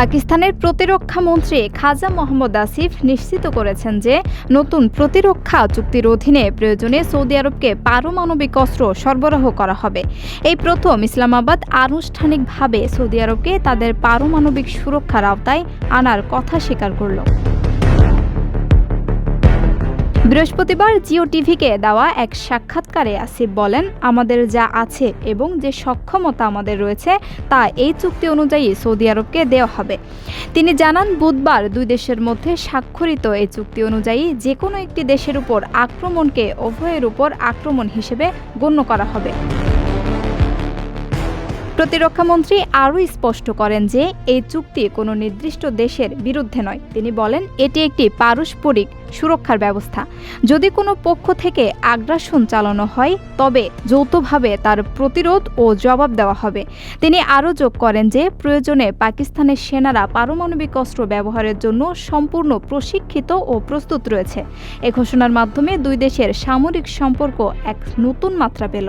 পাকিস্তানের প্রতিরক্ষা মন্ত্রী খাজা মোহাম্মদ আসিফ নিশ্চিত করেছেন যে নতুন প্রতিরক্ষা চুক্তির অধীনে প্রয়োজনে সৌদি আরবকে পারমাণবিক অস্ত্র সরবরাহ করা হবে। এই প্রথম ইসলামাবাদ আনুষ্ঠানিকভাবে সৌদি আরবকে তাদের পারমাণবিক সুরক্ষার আওতায় আনার কথা স্বীকার করল। বৃহস্পতিবার জিও টিভিকে দেওয়া এক সাক্ষাৎকারে আসিফ বলেন, আমাদের যা আছে এবং যে সক্ষমতা আমাদের রয়েছে, তা এই চুক্তি অনুযায়ী সৌদি আরবকে দেওয়া হবে। তিনি জানান, বুধবার দুই দেশের মধ্যে স্বাক্ষরিত এই চুক্তি অনুযায়ী যে কোনো একটি দেশের উপর আক্রমণকে উভয়ের উপর আক্রমণ হিসেবে গণ্য করা হবে। প্রতিরক্ষামন্ত্রী আরও স্পষ্ট করেন যে, এই চুক্তি কোনো নির্দিষ্ট দেশের বিরুদ্ধে নয়। তিনি বলেন, এটি একটি পারস্পরিক সুরক্ষার ব্যবস্থা। যদি কোনো পক্ষ থেকে আগ্রাসন চালানো হয়, তবে যৌথভাবে তার প্রতিরোধ ও জবাব দেওয়া হবে। তিনি আরও যোগ করেন যে, প্রয়োজনে পাকিস্তানের সেনারা পারমাণবিক অস্ত্র ব্যবহারের জন্য সম্পূর্ণ প্রশিক্ষিত ও প্রস্তুত রয়েছে। এ ঘোষণার মাধ্যমে দুই দেশের সামরিক সম্পর্ক এক নতুন মাত্রা পেল।